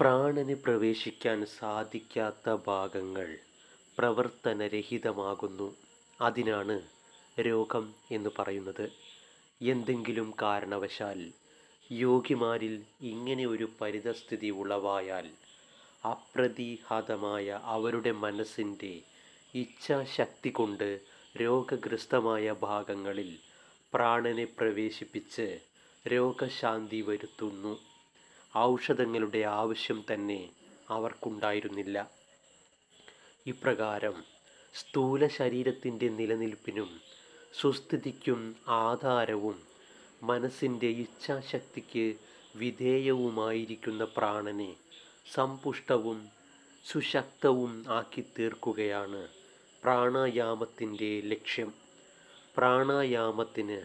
പ്രാണന് പ്രവേശിക്കാൻ സാധിക്കാത്ത ഭാഗങ്ങൾ പ്രവർത്തനരഹിതമാകുന്നു. അതിനാണ് രോഗം എന്ന് പറയുന്നത്. എന്തെങ്കിലും കാരണവശാൽ യോഗിമാരിൽ ഇങ്ങനെ ഒരു പരിതസ്ഥിതി ഉളവായാൽ അപ്രതിഹതമായ അവരുടെ മനസ്സിന്റെ ഇച്ഛാശക്തി കൊണ്ട് രോഗഗ്രസ്തമായ ഭാഗങ്ങളിൽ പ്രാണനെ പ്രവേശിപ്പിച്ച് രോഗശാന്തി വരുത്തുന്നു. ഔഷധങ്ങളുടെ ആവശ്യം തന്നെ അവർക്കുണ്ടായിരുന്നില്ല. ഇപ്രകാരം സ്ഥൂല ശരീരത്തിന്റെ നിലനിൽപ്പിനും സുസ്ഥിതിക്കും ആധാരവും മനസ്സിന്റെ ഇച്ഛാശക്തിക്ക് വിധേയവുമായിരിക്കുന്ന പ്രാണനെ സമ്പുഷ്ടവും സുശക്തവും ആക്കി തീർക്കുകയാണ് പ്രാണായാമത്തിന്റെ ലക്ഷ്യം. പ്രാണായാമത്തിന്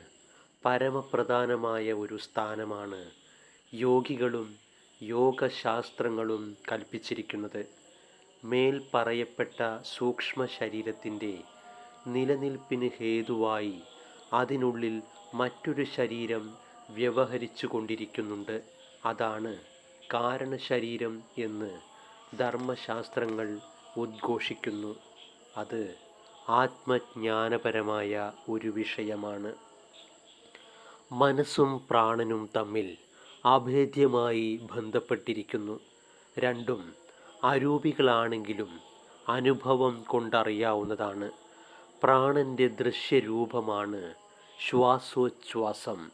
പരമപ്രധാനമായ ഒരു സ്ഥാനമാണ് യോഗികളും യോഗശാസ്ത്രങ്ങളും കൽപ്പിച്ചിരിക്കുന്നത് മേൽ പറയപ്പെട്ട സൂക്ഷ്മ ശരീരത്തിന്റെ നിലനിൽപ്പിന് ഹേതുവായി അതിനുള്ളിൽ മറ്റൊരു ശരീരം വ്യവഹരിച്ചു കൊണ്ടിരിക്കുന്നുണ്ട് അതാണ് കാരണശരീരം എന്ന് ധർമ്മശാസ്ത്രങ്ങൾ ഉദ്ഘോഷിക്കുന്നു. അത് ആത്മജ്ഞാനപരമായ ഒരു വിഷയമാണ്. മനസ്സും പ്രാണനും തമ്മിൽ അഭേദ്യമായി ബന്ധപ്പെട്ടിരിക്കുന്നു. രണ്ടും അരൂപികളാണെങ്കിലും അനുഭവം കൊണ്ടറിയാവുന്നതാണ്. പ്രാണന്റെ ദൃശ്യരൂപമാണ് ശ്വാസോച്ഛ്വാസം.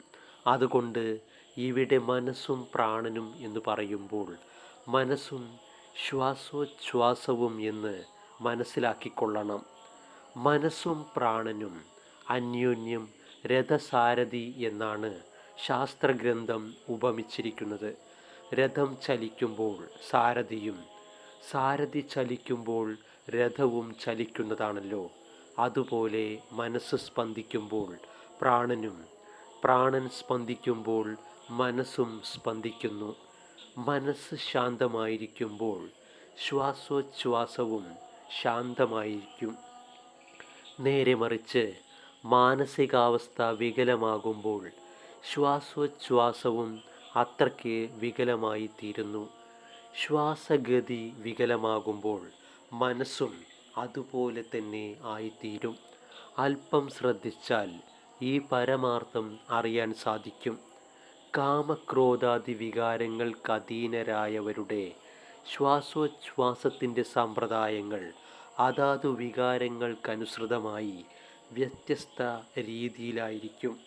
അതുകൊണ്ട് ഇവിടെ മനസ്സും പ്രാണനും എന്ന് പറയുമ്പോൾ മനസ്സും ശ്വാസോച്ഛ്വാസവും എന്ന് മനസ്സിലാക്കിക്കൊള്ളണം. മനസ്സും പ്രാണനും അന്യോന്യം രഥസാരഥി എന്നാണ് ശാസ്ത്രഗ്രന്ഥം ഉപമിച്ചിരിക്കുന്നത്. രഥം ചലിക്കുമ്പോൾ സാരഥിയും സാരഥി ചലിക്കുമ്പോൾ രഥവും ചലിക്കുന്നതാണല്ലോ. അതുപോലെ മനസ്സ് സ്പന്ദിക്കുമ്പോൾ പ്രാണനും പ്രാണൻ സ്പന്ദിക്കുമ്പോൾ മനസ്സും സ്പന്ദിക്കുന്നു. മനസ്സ് ശാന്തമായിരിക്കുമ്പോൾ ശ്വാസോച്ഛ്വാസവും ശാന്തമായിരിക്കും. നേരെ മറിച്ച് മാനസികാവസ്ഥ വികലമാകുമ്പോൾ ശ്വാസോച്ഛ്വാസവും അത്രയ്ക്ക് വികലമായി തീരുന്നു ശ്വാസഗതി വികലമാകുമ്പോൾ മനസ്സും അതുപോലെ തന്നെ ആയിത്തീരും. അല്പം ശ്രദ്ധിച്ചാൽ ഈ പരമാർത്ഥം അറിയാൻ സാധിക്കും. കാമക്രോധാദി വികാരങ്ങൾക്കധീനരായവരുടെ ശ്വാസോച്ഛ്വാസത്തിന്റെ സമ്പ്രദായങ്ങൾ അതാതു വികാരങ്ങൾക്കനുസൃതമായി വ്യത്യസ്ത രീതിയിലായിരിക്കും.